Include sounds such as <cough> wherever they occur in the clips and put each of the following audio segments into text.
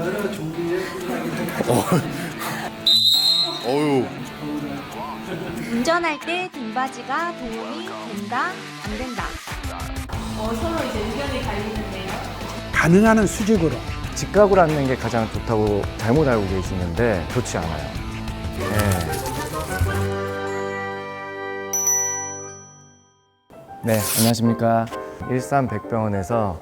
여러 종류의 꿀락이를 어유 운전할 때 등받이가 도움이 된다, 안 된다. 어, 서로 이제 의견이 갈리는데요. 가능한 한 수직으로 직각으로 앉는 게 가장 좋다고 잘못 알고 계시는데 좋지 않아요. 네. 네, 안녕하십니까. 일산 백병원에서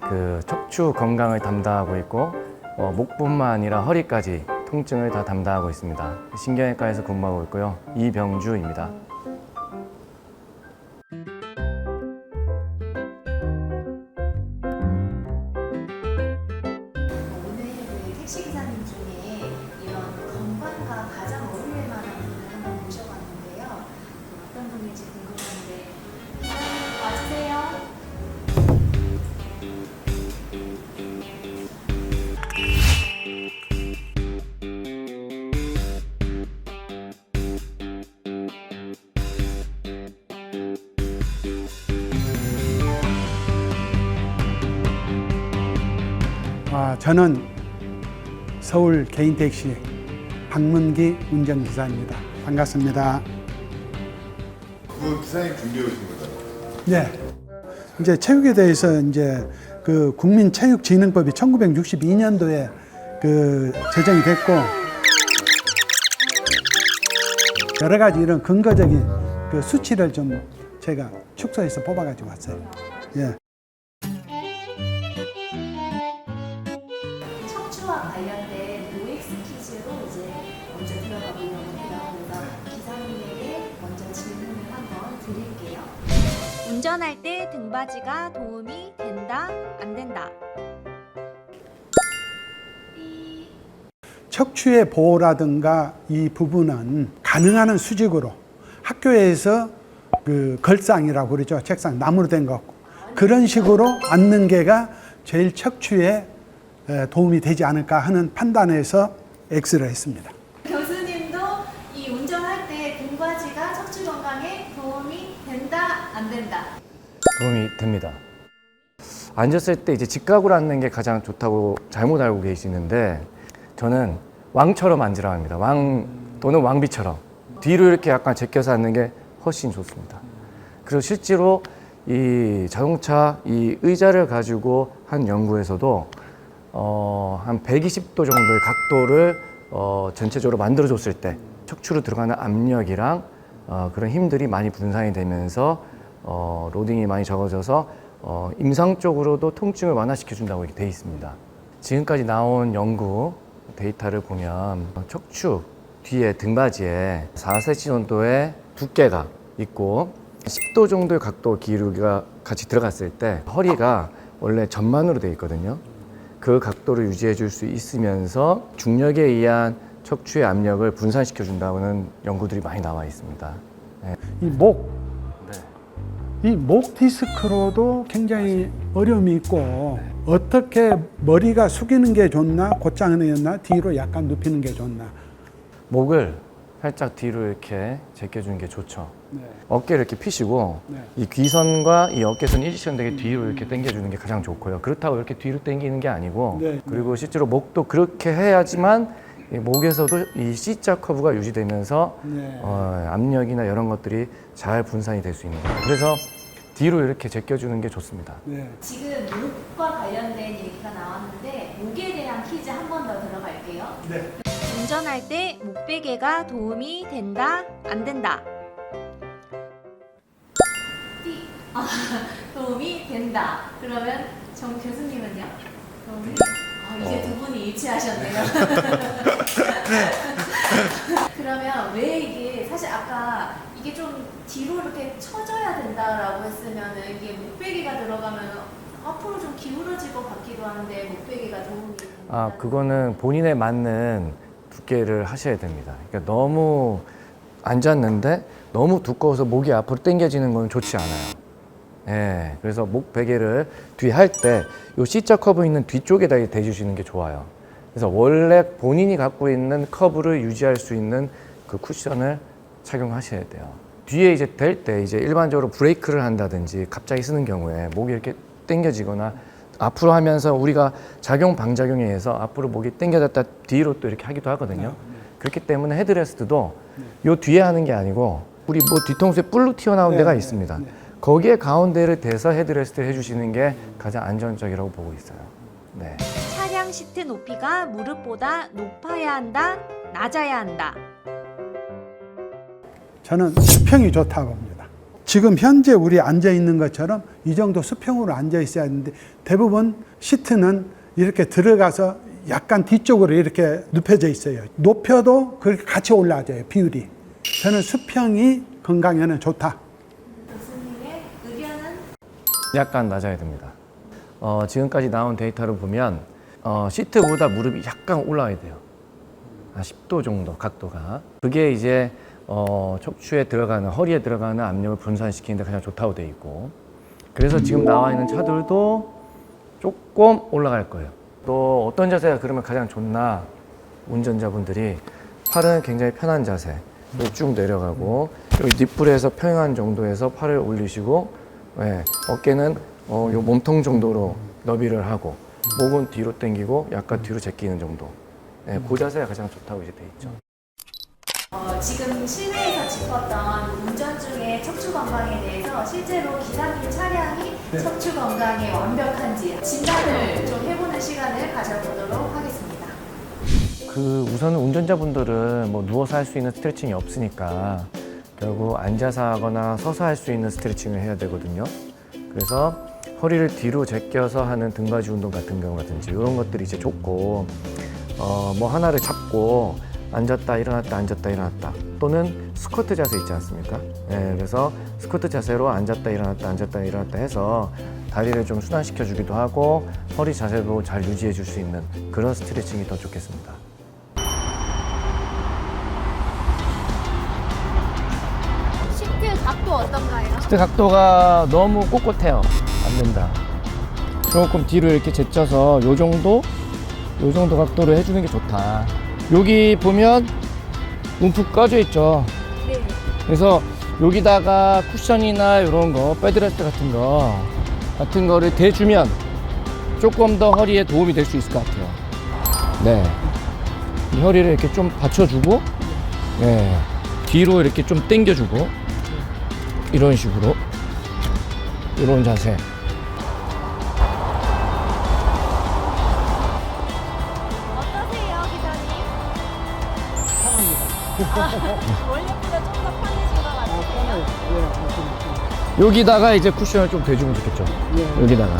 그 척추 건강을 담당하고 있고 어, 목뿐만 아니라 허리까지 통증을 다 담당하고 있습니다. 신경외과에서 근무하고 있고요. 이병주입니다. 아, 저는 서울 개인 택시 박문기 운전기사입니다. 반갑습니다. 그 기사님 준비해 오신 거잖아요. 네. 이제 체육에 대해서 이제 그 국민체육진흥법이 1962년도에 그 제정이 됐고 여러 가지 이런 근거적인 그 수치를 좀 제가 축소해서 뽑아가지고 왔어요. 예. 척추와 관련된 OX 퀴즈로 이제 먼저 들어가 보려고 해요. 그래서 기사님에게 먼저 질문을 한번 드릴게요. 운전할 때 등받이가 도움이 된다, 안 된다. 척추의 보호라든가 이 부분은 가능한 한 수직으로 학교에서 그 걸상이라고 그러죠. 책상 나무로 된 거. 그런 식으로 앉는 게가 제일 척추에 에, 도움이 되지 않을까 하는 판단에서 X를 했습니다. 교수님도 이 운전할 때 등받이가 척추 건강에 도움이 된다, 안 된다. 도움이 됩니다. 앉았을 때 이제 직각으로 앉는 게 가장 좋다고 잘못 알고 계시는데 저는 왕처럼 앉으라고 합니다. 왕 또는 왕비처럼 뒤로 이렇게 약간 제껴서 앉는 게 훨씬 좋습니다. 그리고 실제로 이 자동차 이 의자를 가지고 한 연구에서도 어, 한 120도 정도의 각도를 어, 전체적으로 만들어줬을 때 척추로 들어가는 압력이랑 어, 그런 힘들이 많이 분산이 되면서 어, 로딩이 많이 적어져서 어, 임상적으로도 통증을 완화시켜준다고 이렇게 돼 있습니다. 지금까지 나온 연구 데이터를 보면 척추 뒤에 등받이에 4cm 정도의 두께가 있고 10도 정도의 각도 기울기가 같이 들어갔을 때 허리가 원래 전만으로 되어 있거든요. 그 각도를 유지해 줄 수 있으면서 중력에 의한 척추의 압력을 분산시켜 준다는 연구들이 많이 나와 있습니다. 이 목, 이 목 디스크로도 굉장히 어려움이 있고 어떻게 머리가 숙이는 게 좋나, 곧장하나 뒤로 약간 눕히는 게 좋나. 목을 살짝 뒤로 이렇게 제껴주는 게 좋죠. 네. 어깨를 이렇게 피시고 네. 이 귀선과 이 어깨선 일치선되게 뒤로 이렇게 당겨주는 게 가장 좋고요. 그렇다고 이렇게 뒤로 당기는 게 아니고 네. 그리고 실제로 목도 그렇게 해야지만 이 목에서도 이 C자 커브가 유지되면서 네. 어, 압력이나 이런 것들이 잘 분산이 될 수 있는 거예요. 그래서 뒤로 이렇게 제껴주는 게 좋습니다. 네. 지금 목과 관련된 얘기가 나왔는데 목에 대한 퀴즈 한 번 더 들어갈게요. 네. 운전할 때 목베개가 도움이 된다, 안 된다. 아, <laughs> 도움이 된다. 그러면 정 교수님은요? 도움이? 아, 이제 두 분이 일치하셨네요. <laughs> 그러면 왜 이게 사실 아까 이게 좀 뒤로 이렇게 쳐져야 된다라고 했으면은 이게 목베개가 들어가면 앞으로 좀 기울어질 것 같기도 한데 목베개가 도움이. 아, 그거는 본인에 맞는 두께를 하셔야 됩니다. 그러니까 너무 앉았는데 너무 두꺼워서 목이 앞으로 당겨지는 건 좋지 않아요. 예, 그래서 목 베개를 뒤에 할때 이 C자 커브 있는 뒤쪽에다 대주시는 게 좋아요. 그래서 원래 본인이 갖고 있는 커브를 유지할 수 있는 그 쿠션을 착용하셔야 돼요. 뒤에 이제 될 때 이제 일반적으로 브레이크를 한다든지 갑자기 쓰는 경우에 목이 이렇게 당겨지거나 앞으로 하면서 우리가 작용 방작용에 의해서 앞으로 목이 당겨졌다 뒤로 또 이렇게 하기도 하거든요. 그렇기 때문에 헤드레스트도 요 뒤에 하는 게 아니고 우리 뭐 뒤통수에 뿔로 튀어나온 네, 데가 네, 있습니다. 네. 거기에 가운데를 대서 헤드레스트를 해주시는 게 가장 안전적이라고 보고 있어요. 네. 차량 시트 높이가 무릎보다 높아야 한다, 낮아야 한다. 저는 수평이 좋다고 봅니다. 지금 현재 우리 앉아 있는 것처럼 이 정도 수평으로 앉아 있어야 하는데 대부분 시트는 이렇게 들어가서 약간 뒤쪽으로 이렇게 눕혀져 있어요. 높여도 그렇게 같이 올라가져요, 비율이. 저는 수평이 건강에는 좋다. 약간 낮아야 됩니다. 어, 지금까지 나온 데이터를 보면 어, 시트보다 무릎이 약간 올라와야 돼요. 한 10도 정도 각도가. 그게 이제 어, 척추에 들어가는 허리에 들어가는 압력을 분산시키는데 가장 좋다고 돼 있고. 그래서 지금 나와 있는 차들도 조금 올라갈 거예요. 또 어떤 자세가 그러면 가장 좋나? 운전자분들이 팔은 굉장히 편한 자세. 쭉 내려가고 여기 뒷불에서 평행한 정도에서 팔을 올리시고 예, 어깨는 어, 요 몸통 정도로 너비를 하고 목은 뒤로 당기고 약간 뒤로 제끼는 정도. 예, 그 자세가 가장 좋다고 이제 돼 있죠. 어, 지금 실내에서 짚었던 운전 중에 척추 건강에 대해서 실제로 기사님 차량이 네. 척추 건강에 완벽한지 진단을 좀 해보는 시간을 가져보도록 하겠습니다. 그 우선은 운전자분들은 뭐 누워서 할 수 있는 스트레칭이 없으니까 결국 앉아서 하거나 서서 할 수 있는 스트레칭을 해야 되거든요. 그래서 허리를 뒤로 제껴서 하는 등받이 운동 같은 경우라든지 이런 것들이 이제 좋고 어 뭐 하나를 잡고 앉았다 일어났다 앉았다 일어났다 또는 스쿼트 자세 있지 않습니까? 예, 그래서 스쿼트 자세로 앉았다 일어났다 앉았다 일어났다 해서 다리를 좀 순환시켜 주기도 하고 허리 자세도 잘 유지해 줄 수 있는 그런 스트레칭이 더 좋겠습니다. 시트 각도가 너무 꼿꼿해요. 안 된다. 조금 뒤로 이렇게 제쳐서 요 정도, 요 정도 각도로 해주는 게 좋다. 여기 보면 움푹 꺼져 있죠. 네. 그래서 여기다가 쿠션이나 이런 거, 배드레스트 같은 거, 같은 거를 대주면 조금 더 허리에 도움이 될 수 있을 것 같아요. 네. 이 허리를 이렇게 좀 받쳐주고, 네. 뒤로 이렇게 좀 당겨주고, 이런 식으로. 이런 자세. 어떠세요, 기사님? 원래보다 좀 더 편해진 것 같아요. 여기다가 이제 쿠션을 좀 대주면 좋겠죠. 예. 여기다가.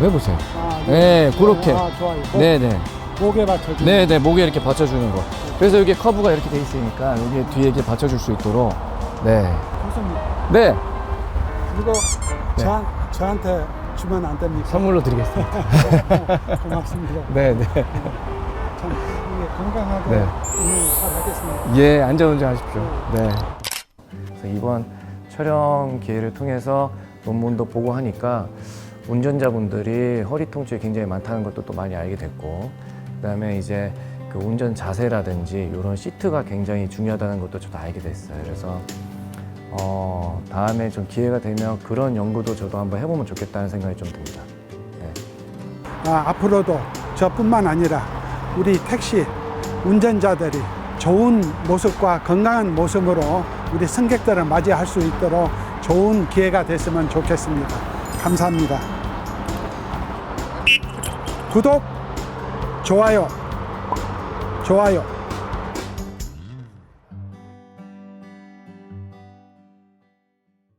해보세요. 아, 네, 그렇게. 아, 좋아요. 목, 네네. 목에 받쳐주는. 네네, 목에 이렇게 받쳐주는 거. 그래서 여기 커브가 이렇게 돼 있으니까 여기 뒤에 이렇게 받쳐줄 수 있도록. 네. 교수님, 네. 이거 네. 저, 저한테 주면 안 됩니까? 선물로 드리겠습니다. 고맙습니다. 네 네. <laughs> 참 이게 건강하게 네. 오늘 잘 하겠습니다. 예, 안전운전 하십시오. 네. 그래서 이번 촬영 기회를 통해서 논문도 보고 하니까 운전자분들이 허리 통증이 굉장히 많다는 것도 또 많이 알게 됐고, 그 다음에 이제 그 운전 자세라든지 이런 시트가 굉장히 중요하다는 것도 저도 알게 됐어요. 그래서 어, 다음에 좀 기회가 되면 그런 연구도 저도 한번 해보면 좋겠다는 생각이 좀 듭니다. 네. 아, 앞으로도 저뿐만 아니라 우리 택시 운전자들이 좋은 모습과 건강한 모습으로 우리 승객들을 맞이할 수 있도록 좋은 기회가 됐으면 좋겠습니다. 감사합니다. 구독, 좋아요, 좋아요.